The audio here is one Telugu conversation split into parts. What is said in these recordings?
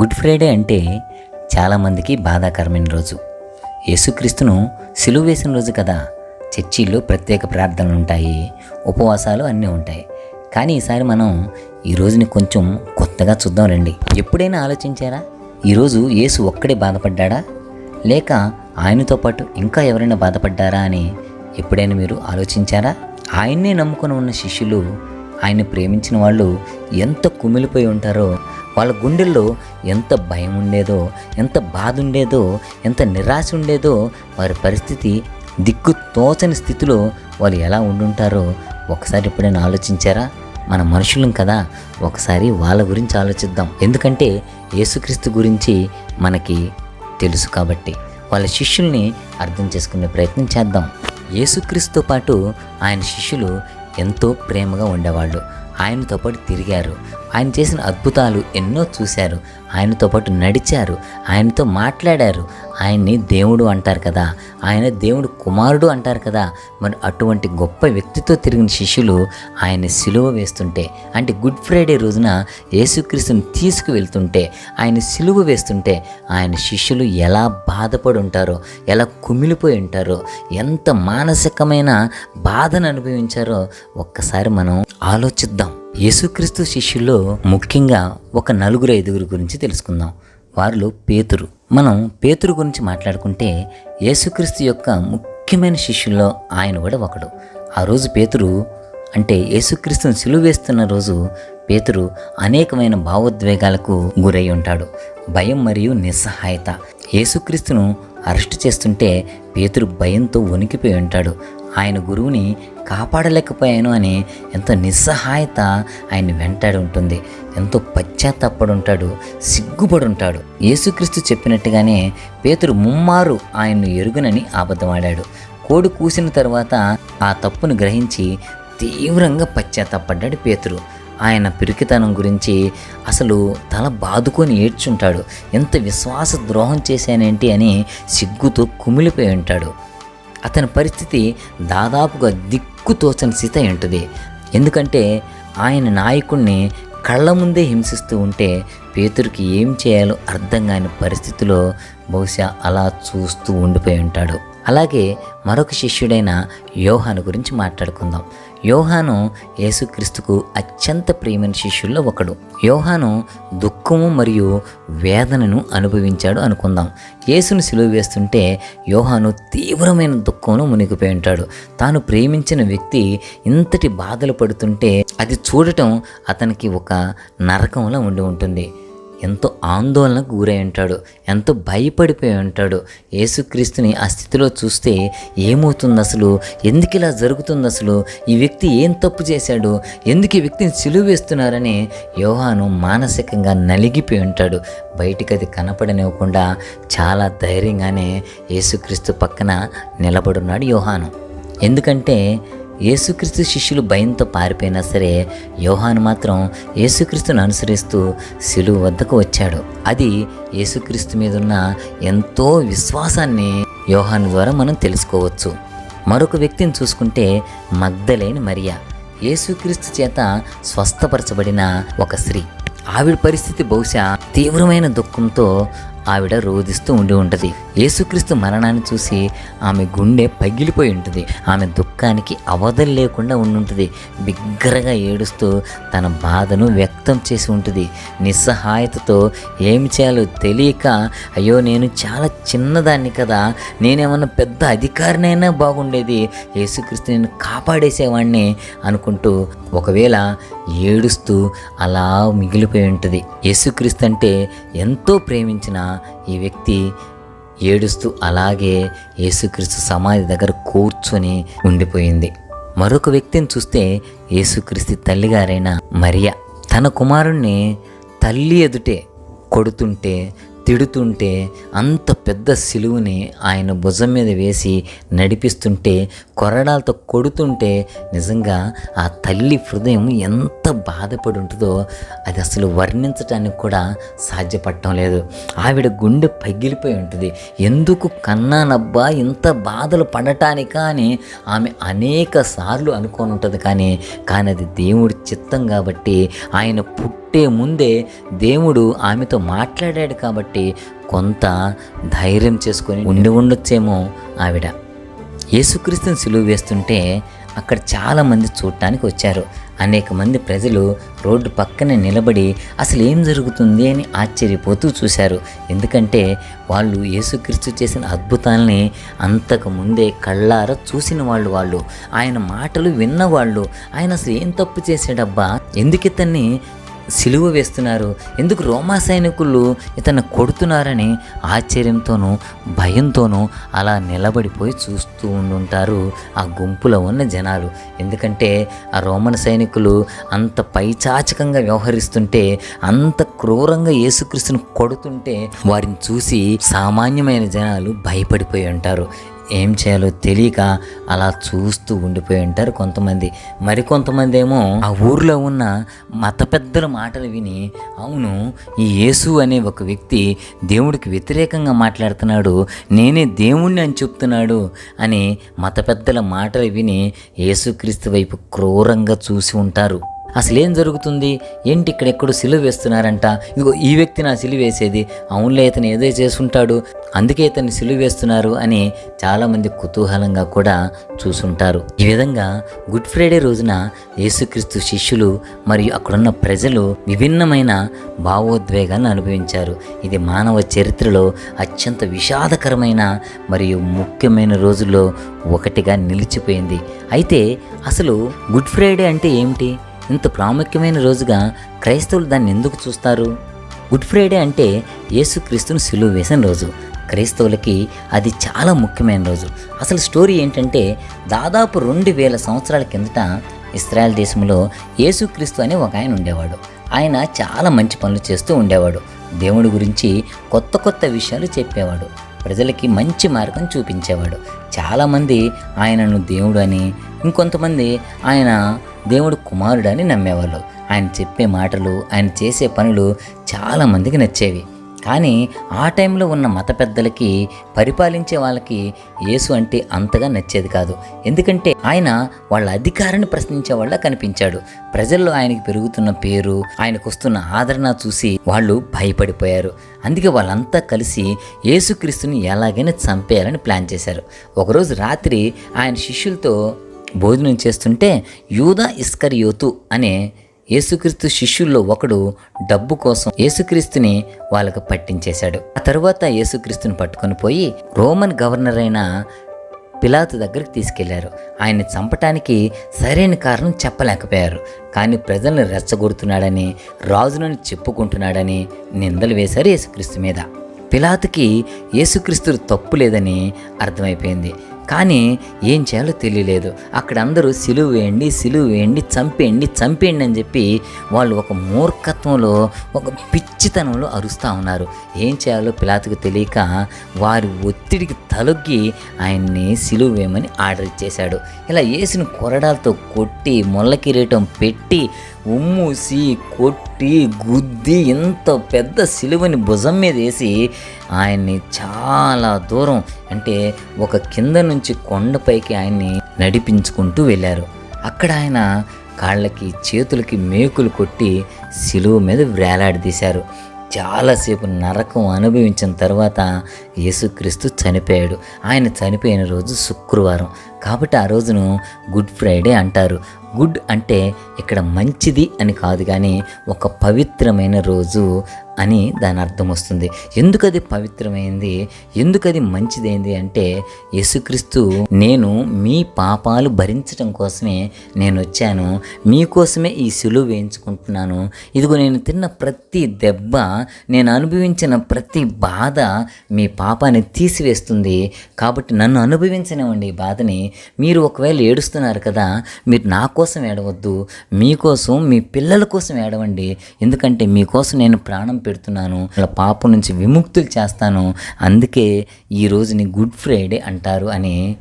గుడ్ ఫ్రైడే అంటే చాలామందికి బాధాకరమైన రోజు. యేసుక్రీస్తును సిలువ వేసిన రోజు కదా. చర్చిల్లో ప్రత్యేక ప్రార్థనలు ఉంటాయి ఉపవాసాలు అన్నీ ఉంటాయి. కానీ ఈసారి మనం ఈ రోజుని కొంచెం కొత్తగా చూద్దాం రండి. ఎప్పుడైనా ఆలోచించారా? ఈరోజు యేసు ఒక్కడే బాధపడ్డాడా? లేక ఆయనతో పాటు ఇంకా ఎవరైనా బాధపడ్డారా అని ఎప్పుడైనా మీరు ఆలోచించారా? ఆయన్నే నమ్ముకొని ఉన్న శిష్యులు ఆయన్ని ప్రేమించిన వాళ్ళు ఎంత కుమిలిపోయి ఉంటారో వాళ్ళ గుండెల్లో ఎంత భయం ఉండేదో ఎంత బాధ ఉండేదో ఎంత నిరాశ ఉండేదో వారి పరిస్థితి దిక్కు తోచని స్థితిలో వాళ్ళు ఎలా ఉండుంటారో ఒకసారి ఎప్పుడైనా ఆలోచించారా? మన మనుషులం కదా ఒకసారి వాళ్ళ గురించి ఆలోచిద్దాం. ఎందుకంటే యేసుక్రీస్తు గురించి మనకి తెలుసు కాబట్టి వాళ్ళ శిష్యుల్ని అర్థం చేసుకునే ప్రయత్నం చేద్దాం. యేసుక్రీస్తుతో పాటు ఆయన శిష్యులు ఎంతో ప్రేమగా ఉండేవాళ్ళు. ఆయనతో పాటు తిరిగారు. ఆయన చేసిన అద్భుతాలు ఎన్నో చూశారు. ఆయనతో పాటు నడిచారు. ఆయనతో మాట్లాడారు. ఆయన్ని దేవుడు అంటారు కదా. ఆయన దేవుడు కుమారుడు అంటారు కదా. మరి అటువంటి గొప్ప వ్యక్తితో తిరిగిన శిష్యులు ఆయన సిలువ వేస్తుంటే అంటే గుడ్ ఫ్రైడే రోజున యేసుక్రీస్తుని తీసుకువెళ్తుంటే ఆయన సిలువ వేస్తుంటే ఆయన శిష్యులు ఎలా బాధపడి ఉంటారో ఎలా కుమిలిపోయి ఉంటారో ఎంత మానసికమైన బాధను అనుభవించారో ఒక్కసారి మనం ఆలోచిద్దాం. యేసుక్రీస్తు శిష్యుల్లో ముఖ్యంగా ఒక నలుగురు ఐదుగురు గురించి తెలుసుకుందాం. వారిలో పేతురు. మనం పేతురు గురించి మాట్లాడుకుంటే యేసుక్రీస్తు యొక్క ముఖ్యమైన శిష్యుల్లో ఆయన కూడా ఒకడు. ఆ రోజు పేతురు అంటే యేసుక్రీస్తుని సిలువేస్తున్న రోజు పేతురు అనేకమైన భావోద్వేగాలకు గురై ఉంటాడు. భయం మరియు నిస్సహాయత. యేసుక్రీస్తును అరెస్ట్ చేస్తుంటే పేతురు భయంతో వణికిపోయి ఉంటాడు. ఆయన గురువుని కాపాడలేకపోయాను అని ఎంతో నిస్సహాయత ఆయన వెంటాడి ఉంటుంది. ఎంతో పశ్చాత్తాపడి ఉంటాడు సిగ్గుపడి ఉంటాడు యేసుక్రీస్తు చెప్పినట్టుగానే పేతురు ముమ్మారు ఆయన్ను ఎరుగునని అబద్ధమాడాడు. కోడి కూసిన తర్వాత ఆ తప్పును గ్రహించి తీవ్రంగా పశ్చాత్తాపడ్డాడు పేతురు. ఆయన పిరికితనం గురించి అసలు తల బాదుకొని ఏడ్చుంటాడు. ఎంత విశ్వాస ద్రోహం చేశానేంటి అని సిగ్గుతో కుమిలిపోయి ఉంటాడు. అతని పరిస్థితి దాదాపుగా దిక్కుతోచని స్థితి అయి ఉంటుంది. ఎందుకంటే ఆయన నాయకుణ్ణి కళ్ళ ముందే హింసిస్తూ ఉంటే పేతురికి ఏం చేయాలో అర్థం కాని పరిస్థితిలో బహుశా అలా చూస్తూ ఉండిపోయి ఉంటాడు. అలాగే మరొక శిష్యుడైన యోహాను గురించి మాట్లాడుకుందాం. యోహాను యేసుక్రీస్తుకు అత్యంత ప్రియమైన శిష్యుల్లో ఒకడు. యోహాను దుఃఖము మరియు వేదనను అనుభవించాడు అనుకుందాం. యేసును సిలువ వేస్తుంటే యోహాను తీవ్రమైన దుఃఖంలో మునిగిపోయి ఉంటాడు. తాను ప్రేమించిన వ్యక్తి ఇంతటి బాధలు పడుతుంటే అది చూడటం అతనికి ఒక నరకంలా ఉండి ఉంటుంది. ఎంతో ఆందోళనకు గురై ఉంటాడు ఎంతో భయపడిపోయి ఉంటాడు. యేసుక్రీస్తుని ఆ స్థితిలో చూస్తే ఏమవుతుంది అసలు? ఎందుకు ఇలా జరుగుతుంది అసలు? ఈ వ్యక్తి ఏం తప్పు చేశాడు? ఎందుకు ఈ వ్యక్తిని సిలువ వేస్తున్నారని యోహాను మానసికంగా నలిగిపోయి ఉంటాడు. బయటికి అది కనపడనివ్వకుండా చాలా ధైర్యంగానే యేసుక్రీస్తు పక్కన నిలబడున్నాడు యోహాను. ఎందుకంటే యేసుక్రీస్తు శిష్యులు భయంతో పారిపోయినా సరే యోహాను మాత్రం యేసుక్రీస్తును అనుసరిస్తూ శిలువు వద్దకు వచ్చాడు. అది యేసుక్రీస్తు మీద ఉన్న ఎంతో విశ్వాసాన్ని యోహాను ద్వారా మనం తెలుసుకోవచ్చు. మరొక వ్యక్తిని చూసుకుంటే మగ్ధలేని మరియా. యేసుక్రీస్తు చేత స్వస్థపరచబడిన ఒక స్త్రీ. ఆవిడ పరిస్థితి బహుశా తీవ్రమైన దుఃఖంతో ఆవిడ రోధిస్తూ ఉండి ఉంటుంది. యేసుక్రీస్తు మరణాన్ని చూసి ఆమె గుండె పగిలిపోయి ఉంటుంది. ఆమె దుఃఖానికి అవధం లేకుండా ఉండుంటుంది బిగ్గరగా ఏడుస్తూ తన బాధను వ్యక్తం చేసి ఉంటుంది. నిస్సహాయతతో ఏమి చేయాలో తెలియక అయ్యో నేను చాలా చిన్నదాన్ని కదా నేనేమన్నా పెద్ద అధికారినైనా బాగుండేది. యేసుక్రీస్తు నేను కాపాడేసేవాడిని అనుకుంటూ ఒకవేళ ఏడుస్తూ అలా మిగిలిపోయి ఉంటుంది. యేసుక్రీస్తు అంటే ఎంతో ప్రేమించిన ఈ వ్యక్తి ఏడుస్తూ అలాగే యేసుక్రీస్తు సమాధి దగ్గర కూర్చొని ఉండిపోయింది. మరొక వ్యక్తిని చూస్తే యేసుక్రీస్తు తల్లిగారైన మరియా. తన కుమారుణ్ణి తల్లి ఎదుటే కొడుతుంటే తిడుతుంటే అంత పెద్ద సిలువుని ఆయన భుజం మీద వేసి నడిపిస్తుంటే కొరడాలతో కొడుతుంటే నిజంగా ఆ తల్లి హృదయం ఎంత బాధపడి ఉంటుందో అది అసలు వర్ణించడానికి కూడా సాధ్యపడటం లేదు. ఆవిడ గుండె పగిలిపోయి ఉంటుంది. ఎందుకు కన్నానబ్బా ఇంత బాధలు పడటానిక అని ఆమె అనేక సార్లు అనుకొని ఉంటుంది కానీ కానీ అది దేవుడి చిత్తం కాబట్టి ఆయన పుట్టి పుట్టే ముందే దేవుడు ఆమెతో మాట్లాడాడు కాబట్టి కొంత ధైర్యం చేసుకొని ఉండి ఉండొచ్చేమో ఆవిడ. యేసుక్రీస్తుని సులువు వేస్తుంటే అక్కడ చాలామంది చూడటానికి వచ్చారు. అనేక మంది ప్రజలు రోడ్డు పక్కన నిలబడి అసలు ఏం జరుగుతుంది అని ఆశ్చర్యపోతూ చూశారు. ఎందుకంటే వాళ్ళు యేసుక్రీస్తు చేసిన అద్భుతాలని అంతకు ముందే కళ్ళారా చూసిన వాళ్ళు వాళ్ళు. ఆయన మాటలు విన్నవాళ్ళు ఆయన అసలు ఏం తప్పు చేసాడబ్బా ఎందుకు ఇతన్ని సిలువ వేస్తున్నారు. ఎందుకు రోమా సైనికులు ఇతను కొడుతున్నారని ఆశ్చర్యంతోనూ భయంతోనూ అలా నిలబడిపోయి చూస్తూ ఉండుంటారు ఆ గుంపులో ఉన్న జనాలు. ఎందుకంటే ఆ రోమన్ సైనికులు అంత పైచాచకంగా వ్యవహరిస్తుంటే అంత క్రూరంగా యేసుక్రీస్తుని కొడుతుంటే వారిని చూసి సామాన్యమైన జనాలు భయపడిపోయి ఉంటారు. ఏం చేయాలో తెలియక అలా చూస్తూ ఉండిపోయి ఉంటారు కొంతమంది. మరికొంతమంది ఏమో ఆ ఊర్లో ఉన్న మత పెద్దల మాటలు విని అవును ఈ యేసు అనే ఒక వ్యక్తి దేవుడికి వ్యతిరేకంగా మాట్లాడుతున్నాడు నేనే దేవుణ్ణి అని చెప్తున్నాడు అని మత పెద్దల మాటలు విని యేసుక్రీస్తు వైపు క్రూరంగా చూసి ఉంటారు. అసలు ఏం జరుగుతుంది? ఏంటి ఇక్కడెక్కడో సిలువ వేస్తున్నారంట. ఇగో ఈ వ్యక్తి నా సిలువ వేసేది. అవునులే ఇతను ఏదో చేసుంటాడు. అందుకే ఇతన్ని సిలువ వేస్తున్నారు అని చాలామంది కుతూహలంగా కూడా చూసుంటారు. ఈ విధంగా గుడ్ ఫ్రైడే రోజున యేసుక్రీస్తు శిష్యులు మరియు అక్కడున్న ప్రజలు విభిన్నమైన భావోద్వేగాలను అనుభవించారు. ఇది మానవ చరిత్రలో అత్యంత విషాదకరమైన మరియు ముఖ్యమైన రోజుల్లో ఒకటిగా నిలిచిపోయింది. అయితే అసలు గుడ్ ఫ్రైడే అంటే ఏమిటి? ఇంత ప్రాముఖ్యమైన రోజుగా క్రైస్తవులు దాన్ని ఎందుకు చూస్తారు? గుడ్ ఫ్రైడే అంటే యేసుక్రీస్తుని సిలువ వేసిన రోజు. క్రైస్తవులకి అది చాలా ముఖ్యమైన రోజు. అసలు స్టోరీ ఏంటంటే దాదాపు రెండు వేల సంవత్సరాల కిందట ఇస్రాయల్ దేశంలో యేసుక్రీస్తు అనే ఒక ఆయన ఉండేవాడు. ఆయన చాలా మంచి పనులు చేస్తూ ఉండేవాడు. దేవుడి గురించి కొత్త కొత్త విషయాలు చెప్పేవాడు. ప్రజలకి మంచి మార్గం చూపించేవాడు. చాలామంది ఆయనను దేవుడు అని ఇంకొంతమంది ఆయన దేవుడు కుమారుడు అని నమ్మేవాళ్ళు. ఆయన చెప్పే మాటలు ఆయన చేసే పనులు చాలామందికి నచ్చేవి. కానీ ఆ టైంలో ఉన్న మత పెద్దలకి పరిపాలించే వాళ్ళకి యేసు అంటే అంతగా నచ్చేది కాదు. ఎందుకంటే ఆయన వాళ్ళ అధికారాన్ని ప్రశ్నించే వాళ్ళ కనిపించాడు. ప్రజల్లో ఆయనకి పెరుగుతున్న పేరు ఆయనకు వస్తున్న ఆదరణ చూసి వాళ్ళు భయపడిపోయారు. అందుకే వాళ్ళంతా కలిసి యేసుక్రీస్తుని ఎలాగైనా చంపేయాలని ప్లాన్ చేశారు. ఒకరోజు రాత్రి ఆయన శిష్యులతో భోజనం చేస్తుంటే యూదా ఇస్కరియోతు అనే యేసుక్రీస్తు శిష్యుల్లో ఒకడు డబ్బు కోసం యేసుక్రీస్తుని వాళ్ళకు పట్టించేశాడు. ఆ తరువాత యేసుక్రీస్తుని పట్టుకొని పోయి రోమన్ గవర్నర్ అయిన పిలాతు దగ్గరికి తీసుకెళ్ళారు. ఆయన చంపటానికి సరైన కారణం చెప్పలేకపోయారు. కానీ ప్రజల్ని రెచ్చగొడుతున్నాడని రాజునని చెప్పుకుంటున్నాడని నిందలు వేశారు యేసుక్రీస్తు మీద. పిలాతుకి యేసుక్రీస్తు తప్పు లేదని అర్థమైపోయింది. కానీ ఏం చేయాలో తెలియలేదు. అక్కడ అందరూ సిలువు వేయండి సిలువ వేయండి చంపేయండి చంపేయండి అని చెప్పి వాళ్ళు ఒక మూర్ఖత్వంలో ఒక పిచ్చితనంలో అరుస్తూ ఉన్నారు. ఏం చేయాలో పిలాతుకు తెలియక వారి ఒత్తిడికి తలొగ్గి ఆయన్ని సిలువ వేయమని ఆర్డర్ ఇచ్చేశాడు. ఇలా వేసిన కొరడాలతో కొట్టి ముళ్ళ కిరీటం పెట్టి ఉమ్మూసి కొట్టి గుద్ది ఇంత పెద్ద సిలువని భుజం మీద వేసి ఆయన్ని చాలా దూరం అంటే ఒక కింద నుంచి కొండపైకి ఆయన్ని నడిపించుకుంటూ వెళ్ళారు. అక్కడ ఆయన కాళ్ళకి చేతులకి మేకులు కొట్టి సిలువ మీద వేలాడదీశారు. చాలాసేపు నరకం అనుభవించిన తర్వాత యేసుక్రీస్తు చనిపోయాడు. ఆయన చనిపోయిన రోజు శుక్రవారం. కాబట్టి ఆ రోజును గుడ్ ఫ్రైడే అంటారు. గుడ్ అంటే ఇక్కడ మంచిది అని కాదు కానీ ఒక పవిత్రమైన రోజు అని దాని అర్థం వస్తుంది. ఎందుకు అది పవిత్రమైంది? ఎందుకు అది మంచిదైంది అంటే యేసుక్రీస్తు నేను మీ పాపాలు భరించడం కోసమే నేను వచ్చాను. మీకోసమే ఈ సులువు వేయించుకుంటున్నాను. ఇదిగో నేను తిన్న ప్రతి దెబ్బ నేను అనుభవించిన ప్రతి బాధ మీ పాపాన్ని తీసివేస్తుంది. కాబట్టి నన్ను అనుభవించనివ్వండి ఈ బాధని. మీరు ఒకవేళ ఏడుస్తున్నారు కదా మీరు నా కోసం కోసం ఏడవద్దు మీకోసం మీ పిల్లల కోసం ఏడవండి. ఎందుకంటే మీకోసం నేను ప్రాణం పెడుతున్నాను వాళ్ళ పాపం నుంచి విముక్తులు చేస్తాను. అందుకే ఈ రోజుని గుడ్ ఫ్రైడే అంటారు అని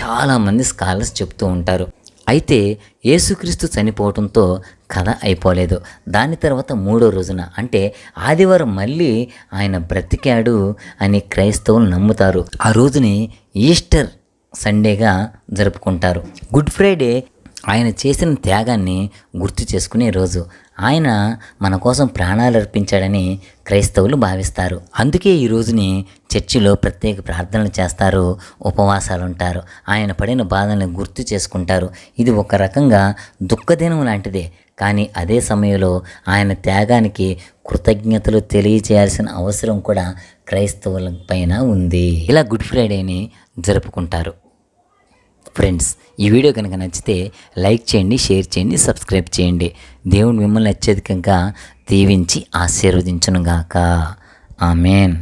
చాలామంది స్కాలర్స్ చెప్తూ ఉంటారు. అయితే యేసుక్రీస్తు చనిపోవడంతో కథ అయిపోలేదు. దాని తర్వాత మూడో రోజున అంటే ఆదివారం మళ్ళీ ఆయన బ్రతికాడు అని క్రైస్తవులు నమ్ముతారు. ఆ రోజుని ఈస్టర్ సండేగా జరుపుకుంటారు. గుడ్ ఫ్రైడే ఆయన చేసిన త్యాగాన్ని గుర్తు చేసుకునే రోజు ఆయన మన కోసం ప్రాణాలు అర్పించాడని క్రైస్తవులు భావిస్తారు. అందుకే ఈ రోజుని చర్చిలో ప్రత్యేక ప్రార్థనలు చేస్తారు ఉపవాసాలు ఉంటారు. ఆయన పడిన బాధల్ని గుర్తు చేసుకుంటారు. ఇది ఒక రకంగా దుఃఖదినం లాంటిదే. కానీ అదే సమయంలో ఆయన త్యాగానికి కృతజ్ఞతలు తెలియజేయాల్సిన అవసరం కూడా క్రైస్తవుల పైన ఉంది. ఇలా గుడ్ ఫ్రైడేని జరుపుకుంటారు. ఫ్రెండ్స్ ఈ వీడియో కనుక నచ్చితే లైక్ చేయండి షేర్ చేయండి సబ్స్క్రైబ్ చేయండి. దేవుడు మిమ్మల్ని అత్యధికంగా దీవించి ఆశీర్వదించునుగాక. ఆమెన్.